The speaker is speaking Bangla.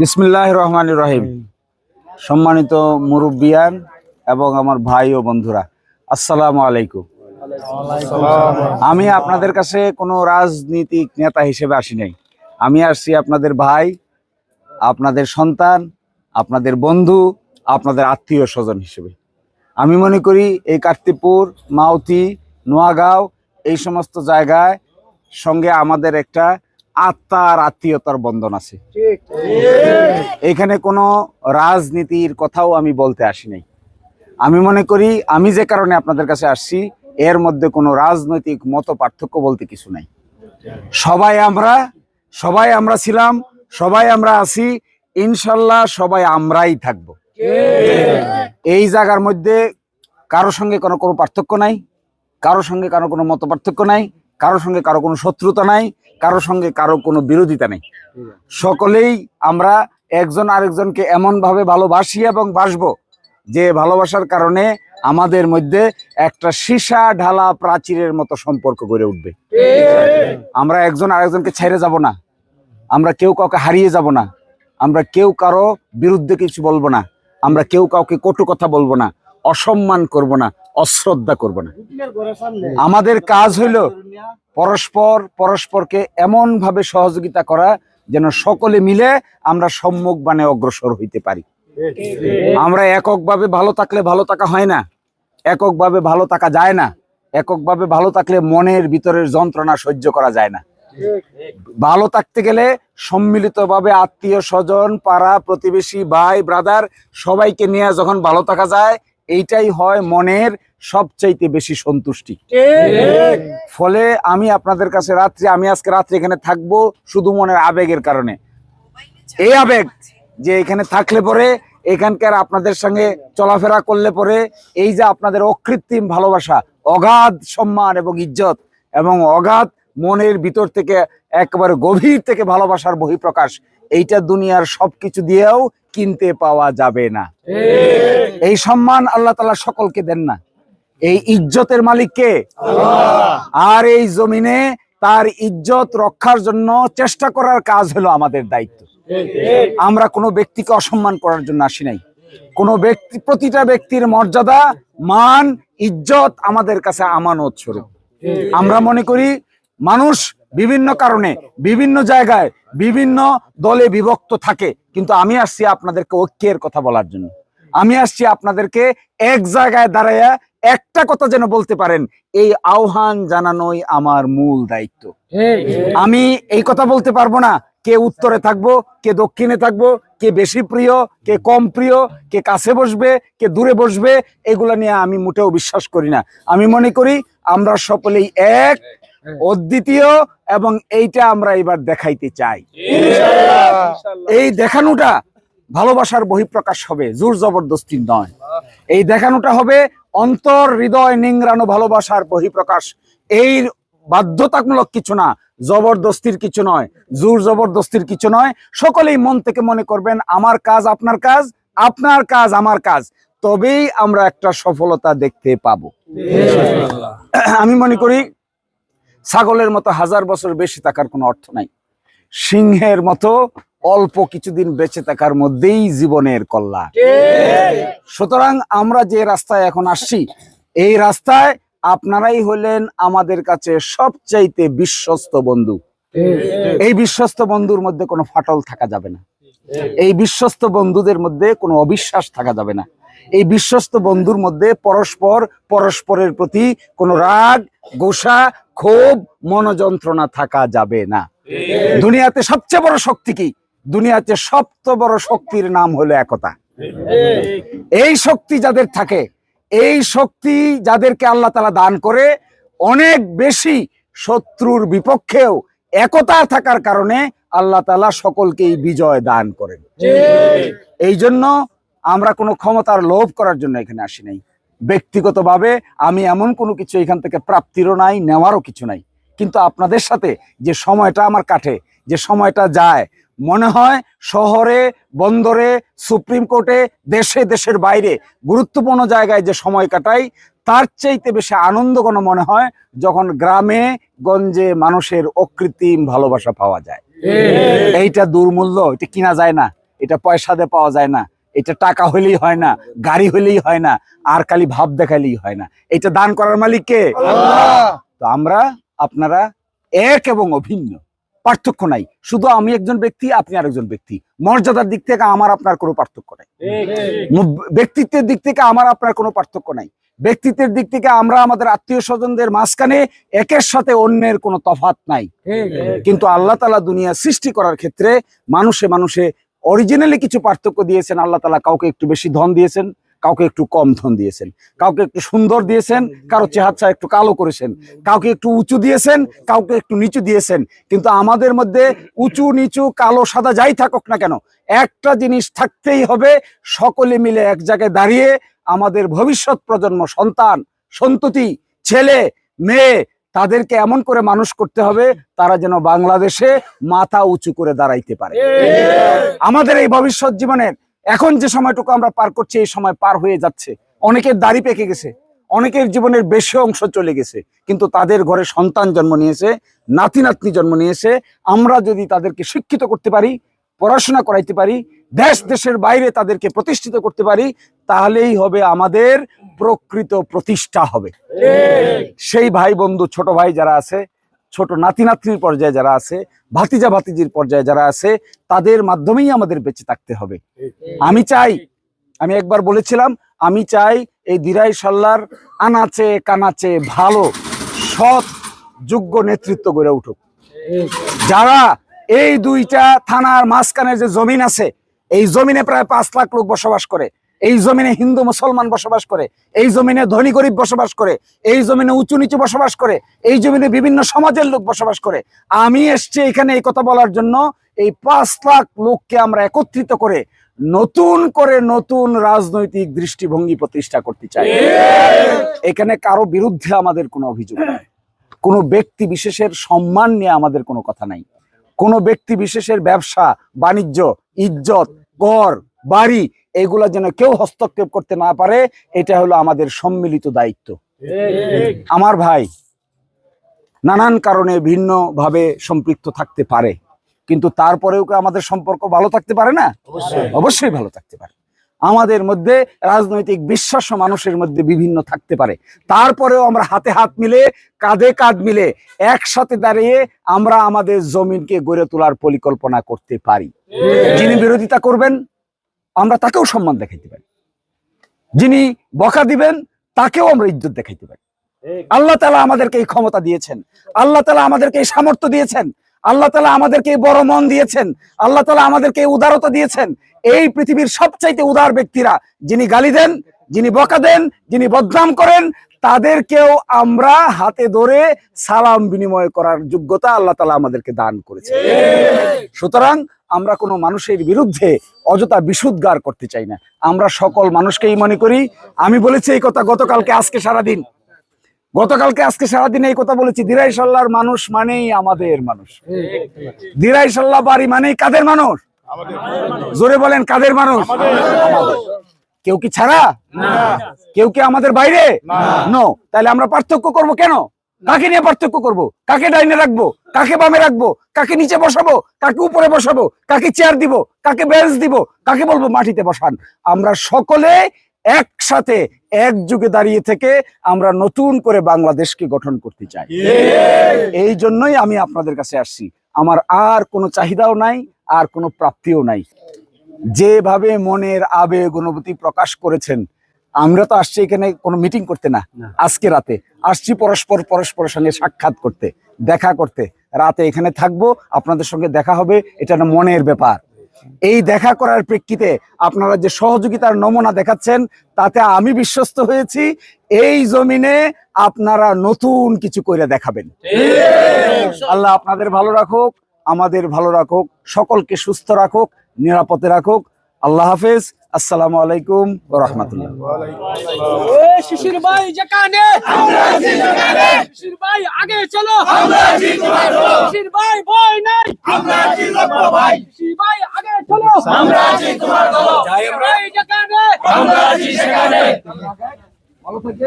বিসমিল্লাহ রহমান রহিম। সম্মানিত মুরব্বিয়ান এবং আমার ভাই ও বন্ধুরা, আসসালামু আলাইকুম। আমি আপনাদের কাছে কোনো রাজনীতিক নেতা হিসেবে আসি নাই। আমি আসছি আপনাদের ভাই, আপনাদের সন্তান, আপনাদের বন্ধু, আপনাদের আত্মীয় স্বজন হিসেবে। আমি মনে করি এই কার্তিকপুর মাউতি, নোয়াগাঁও, এই সমস্ত জায়গায় সঙ্গে আমাদের একটা আত্মার আত্মীয়তার বন্ধন আছে। এখানে কোনো রাজনীতির কথাও আমি বলতে আসি নাই। আমি মনে করি আমি যে কারণে আপনাদের কাছে আসছি এর মধ্যে কোনো রাজনৈতিক মত পার্থক্য বলতে কিছু নাই। সবাই আমরা সবাই আমরা ছিলাম সবাই আমরা আছি ইনশাল্লাহ সবাই আমরাই থাকব। এই জায়গার মধ্যে কারও সঙ্গে কোনো কোনো পার্থক্য নাই কারও সঙ্গে কারও কোনো মত পার্থক্য নাই কারও সঙ্গে কারও কোনো শত্রুতা নাই কারও সঙ্গে কারও কোনো বিরোধিতা নেই। সকলেই আমরা একজন আরেকজনকে এমন ভাবে ভালোবাসি এবং বাসবো যে ভালোবাসার কারণে আমাদের মধ্যে একটা সীসা ঢালা প্রাচীরের মতো সম্পর্ক গড়ে উঠবে। আমরা একজন আরেকজনকে ছেড়ে যাব না। আমরা কেউ কাউকে হারিয়ে যাব না। আমরা কেউ কারও বিরুদ্ধে কিছু বলব না। আমরা কেউ কাউকে কটু কথা বলব না। অসম্মান করব না। অশ্রদ্ধা করব না। আমাদের কাজ হইল পরস্পর পরস্পরকে এমন ভাবে সহযোগিতা করা যেন সকলে মিলে আমরা সম্মুখ বানে অগ্রসর হইতে পারি। আমরা এককভাবে ভালো থাকলে ভালো থাকা হয় না এককভাবে ভালো থাকা যায় না এককভাবে ভালো থাকলে মনের ভিতরের যন্ত্রণা সহ্য করা যায় না। ভালো থাকতে গেলে সম্মিলিতভাবে আত্মীয় স্বজন পাড়া প্রতিবেশী ভাই ব্রাদার সবাইকে নিয়ে যখন ভালো থাকা যায় এইটাই হয় মনের সবচাইতে বেশি সন্তুষ্টি। ফলে আমি আপনাদের কাছে রাত্রি আমি আজকে রাত্রি এখানে থাকব শুধু মনের আবেগের কারণে। এই আবেগ যে এখানে থাকলে পরে এখানকার আপনাদের সঙ্গে চলাফেরা করলে পরে এই যে আপনাদের অকৃত্রিম ভালোবাসা অগাধ সম্মান এবং ইজ্জত এবং অগাধ মনের ভিতর থেকে একেবারে গভীর থেকে ভালোবাসার বহিঃপ্রকাশ এইটা দুনিয়ার সবকিছু দিয়েও কিনতে পাওয়া যাবে না। এই সম্মান আল্লাহ তালা সকলকে দেন না। এই ইজ্জতের মালিক কে? আর এই জমিনে তার ইজ্জত রক্ষার জন্য চেষ্টা করার কাজ হলো আমাদের দায়িত্ব। আমরা কোনো ব্যক্তিকে অসম্মান করার জন্য আসি নাই। কোনো ব্যক্তি প্রতিটা ব্যক্তির মর্যাদা মান ইজ্জত আমাদের কাছে আমানত স্বরূপ। আমরা মনে করি মানুষ বিভিন্ন কারণে, বিভিন্ন জায়গায় বিভিন্ন দলে বিভক্ত থাকে। কিন্তু আমি আসছি আপনাদেরকে ঐক্যের কথা বলার জন্য। আমি আসছি আপনাদেরকে এক জায়গায় দাঁড়াইয়া একটা কথা যেন বলতে পারেন, এই আহ্বান জানানোই আমার মূল দায়িত্ব। আমি এই কথা বলতে পারব না, কে উত্তরে থাকব, কে দক্ষিণে থাকব, কে বেশি প্রিয়, কে কম প্রিয়, কে কাছে বসবে, কে দূরে বসবে, এগুলা নিয়ে আমি মোটেও বিশ্বাস করি না। আমি মনে করি আমরা সকলেই এক অদ্বিতীয় এবং এইটা আমরা এবার দেখাইতে চাই। এই দেখানোটা ভালোবাসার বহিঃপ্রকাশ হবে জোর জবরদস্তি নয়। এই দেখানোটা হবে অন্তর হৃদয় নিংড়ানো ভালোবাসার বহিঃপ্রকাশ। এই বাধ্যতামূলক কিছু না জবরদস্তির কিছু নয় জোর জবরদস্তির কিছু নয়। সকলেই মন থেকে মনে করবেন আমার কাজ আপনার কাজ আপনার কাজ আমার কাজ। তবেই আমরা একটা সফলতা দেখতে পাবো। আমি মনে করি ছাগলের মতো হাজার বছর বেশি থাকার কোনো অর্থ নাই। সিংহের মতো অল্প কিছুদিন বেঁচে থাকার মধ্যেই জীবনের কল্যাণ। সুতরাং আমরা যে রাস্তায় এখন আসছি, এই রাস্তায় আপনারাই হলেন আমাদের কাছে সবচাইতে বিশ্বস্ত বন্ধু। এই বিশ্বস্ত বন্ধুর মধ্যে কোনো ফাটল থাকা যাবে না। এই বিশ্বস্ত বন্ধুদের মধ্যে কোনো অবিশ্বাস থাকা যাবে না। এই বিশ্বস্ত বন্ধুর মধ্যে পরস্পর পরস্পরের প্রতি কোনো রাগ গোসা ক্ষোভ মনোযন্ত্রণা থাকা যাবে না। দুনিয়াতে সবচেয়ে বড় শক্তি কি? দুনিয়াতে সবচেয়ে বড় শক্তির নাম হলো একতা। এই শক্তি যাদের থাকে এই শক্তি যাদেরকে আল্লাহ তালা দান করে অনেক বেশি শত্রুর বিপক্ষেও একতা থাকার কারণে আল্লাহ তালা সকলকেই বিজয় দান করেন। এই জন্য আমরা কোনো ক্ষমতার লোভ করার জন্য এখানে আসি নাই। ব্যক্তিগতভাবে আমি এমন কোনো কিছু এখান থেকে প্রাপ্তিরও নাই নেওয়ারও কিছু নাই। কিন্তু আপনাদের সাথে যে সময়টা আমার কাটে যে সময়টা যায় মনে হয় শহরে বন্দরে সুপ্রিম কোর্টে দেশে দেশের বাইরে গুরুত্বপূর্ণ জায়গায় যে সময় কাটাই তার চাইতে বেশি আনন্দঘন মনে হয় যখন গ্রামে গঞ্জে মানুষের অকৃত্রিম ভালোবাসা পাওয়া যায়। এইটা দুর্মূল্য এটা কিনা যায় না এটা পয়সা দিয়ে পাওয়া যায় না। এটা টাকা হলেই হয় না গাড়ি হলেই হয় না আর খালি ভাব দেখালেই হয় না। এটা দান করার মালিক কে? তো আমরা আপনারা এক এবং অভিন্ন। পার্থক্য নাই। শুধু আমি একজন ব্যক্তি আপনি আরেকজন ব্যক্তি। মর্যাদার দিক থেকে আমার আপনার কোনো পার্থক্য নাই। ব্যক্তিত্বের দিক থেকে আমার আপনার কোনো পার্থক্য নাই। ব্যক্তিত্বের দিক থেকে আমরা আমাদের আত্মীয় স্বজনদের মাঝখানে একের সাথে অন্যের কোনো তফাত নাই। কিন্তু আল্লাহ তালা দুনিয়া সৃষ্টি করার ক্ষেত্রে মানুষে মানুষে অরিজিনালি কিছু পার্থক্য দিয়েছেন, আল্লাহ তালা কাউকে একটু বেশি ধন দিয়েছেন, কাউকে একটু কম ধন দিয়েছেন, কাউকে একটু সুন্দর দিয়েছেন, কারও চেহারা একটু কালো করেছেন, কাউকে একটু উঁচু দিয়েছেন, কাউকে একটু নিচু দিয়েছেন, কিন্তু আমাদের মধ্যে উঁচু, নিচু, কালো, সাদা যাই থাকুক না কেন, একটা জিনিস থাকতেই হবে, সকলে মিলে এক জায়গায় দাঁড়িয়ে আমাদের ভবিষ্যৎ প্রজন্ম, সন্তান, সন্ততি, ছেলে, মেয়ে তাদেরকে এমন করে মানুষ করতে হবে, তারা যেন বাংলাদেশে মাথা উঁচু করে দাঁড়াইতে পারে। আমাদের এই ভবিষ্যৎ জীবনের এখন যে সময়টুকু আমরা পার করছি, এই সময় পার হয়ে যাচ্ছে। অনেকের দাড়ি পেকে গেছে, অনেকের জীবনের বেশি অংশ চলে গেছে, কিন্তু তাদের ঘরে সন্তান জন্ম নিয়েছে, নাতি নাতনি জন্ম নিয়েছে। আমরা যদি তাদেরকে শিক্ষিত করতে পারি, পড়াশোনা করাইতে পারি দেশ দেশের বাইরে তাদেরকে প্রতিষ্ঠিত করতে পারি তাহলেই হবে আমাদের প্রকৃত প্রতিষ্ঠা হবে। সেই ভাই বন্ধু, ছোট ভাই যারা আছে, ছোট নাতি নাতনির পর্যায়ে যারা আছে, ভাতিজা ভাতিজির পর্যায়ে যারা আছে, তাদের মাধ্যমেই আমাদের বেঁচে থাকতে হবে। আমি চাই, আমি একবার বলেছিলাম, আমি চাই এই দিরাই সাল্লার আনাচে কানাচে ভালো, সৎ, যোগ্য নেতৃত্ব গড়ে উঠুক। যারা এই দুইটা থানার মাঝখানে যে জমিন আছে, এই জমিনে প্রায় পাঁচ লাখ লোক বসবাস করে এই জমিনে হিন্দু মুসলমান বসবাস করে, এই জমিনে ধনী গরিব বসবাস করে, এই জমিনে উঁচু নিচু বসবাস করে, এই জমিনে বিভিন্ন সমাজের লোক বসবাস করে। আমি এসছি এখানে এই কথা বলার জন্য, এই পাঁচ লাখ লোককে আমরা একত্রিত করে নতুন করে নতুন রাজনৈতিক দৃষ্টিভঙ্গি প্রতিষ্ঠা করতে চাই। এখানে কারও বিরুদ্ধে আমাদের কোনো অভিযোগ নাই। কোনো ব্যক্তি বিশেষের সম্মান নিয়ে আমাদের কোনো কথা নাই। কোনো ব্যক্তি বিশেষের ব্যবসা, বাণিজ্য, ইজ্জত, কর বাড়ি এগুলা যেন কেউ হস্তক্ষেপ করতে না পারে এটা হলো আমাদের সম্মিলিত দায়িত্ব। আমার ভাই নানান কারণে ভিন্ন ভাবে সম্পৃক্ত থাকতে পারে কিন্তু তারপরেও কি আমাদের সম্পর্ক ভালো থাকতে পারে না? অবশ্যই। ভালো থাকতে পারে। আমাদের মধ্যে রাজনৈতিক বিশ্বাস মানুষের মধ্যে বিভিন্ন থাকতে পারে। তারপরেও আমরা হাতে হাত মিলে কাঁধে কাঁধ মিলে একসাথে দাঁড়িয়ে আমরা আমাদের জমিনকে গড়ে তোলার পরিকল্পনা করতে পারি। যিনি বিরোধিতা করবেন আমরা তাকেও সম্মান দেখাইতে পারি। যিনি বকা দিবেন তাকেও আমরা ইজ্জত দেখাইতে পারি। আল্লাহ তালা আমাদেরকে এই ক্ষমতা দিয়েছেন। আল্লাহ তালা আমাদেরকে এই সামর্থ্য দিয়েছেন। আল্লাহ তালা আমাদেরকে এই বড় মন দিয়েছেন। আল্লাহ তালা আমাদেরকে এই উদারতা দিয়েছেন। এই পৃথিবীর সবচাইতে উদার ব্যক্তিরা যিনি গালি দেন যিনি বকা দেন যিনি বদনাম করেন তাদেরকেও আমরা হাতে ধরে সালাম বিনিময় করার যোগ্যতা আল্লাহ তালা আমাদেরকে দান করেছে সুতরাং আমরা কোনো মানুষের বিরুদ্ধে অযথা বিশুদ্গার করতে চাই না। আমরা সকল মানুষকেই মনে করি। আমি বলেছি এই কথা গতকালকে আজকে সারাদিন। গতকালকে আজকে সারাদিন এই কথা বলেছি। দিরাই সাল্লার মানুষ মানেই আমাদের মানুষ। দিরাই সাল্লাহ বাড়ি মানেই কাদের মানুষ? জোরে বলেন কাদের মানুষ? কেউ কি ছাড়া? কেউ কি আমাদের বাইরে? নো। তাহলে আমরা পার্থক্য করব কেন? কাকে নিয়ে পার্থক্য করব? কাকে ডাইনে রাখব? কাকে বামে রাখব? কাকে নিচে বসাবো? কাকে উপরে বসাবো? কাকে চেয়ার দিব? কাকে বেঞ্চ দিব? কাকে বলব মাটিতে বসান। আমরা সকলে একসাথে এক যুগে দাঁড়িয়ে থেকে আমরা নতুন করে বাংলাদেশকে গঠন করতে চাই। এই জন্যই আমি আপনাদের কাছে আসছি। আমার আর কোনো চাহিদাও নাই, আর কোনো প্রাপ্তিও নাই। যেভাবে মনের আবেগ, অনুভূতি প্রকাশ করেছেন আমরা তো আসছি এখানে কোনো মিটিং করতে না। আজকে রাতে। আসছি পরস্পর পরস্পরের সঙ্গে সাক্ষাৎ করতে দেখা করতে। রাতে এখানে থাকব আপনাদের সঙ্গে দেখা হবে এটা না মনের ব্যাপার। এই দেখা করার প্রেক্ষিতে আপনারা যে সহযোগিতার নমুনা দেখাচ্ছেন তাতে আমি বিশ্বস্ত হয়েছি এই জমিনে আপনারা নতুন কিছু করে দেখাবেন। আল্লাহ আপনাদের ভালো রাখুক আমাদের ভালো রাখুক সকলকে সুস্থ রাখুক নিরাপদে রাখুক। আল্লাহ হাফেজ। আসসালামু আলাইকুম রহমতুল্লাহ। এ শিশির ভাই যেখানে শিশির ভাই আগে চলো। শিশির ভাই ভয় নাই। শিশির ভাই আগে চলো। ভাই ভালো থাকে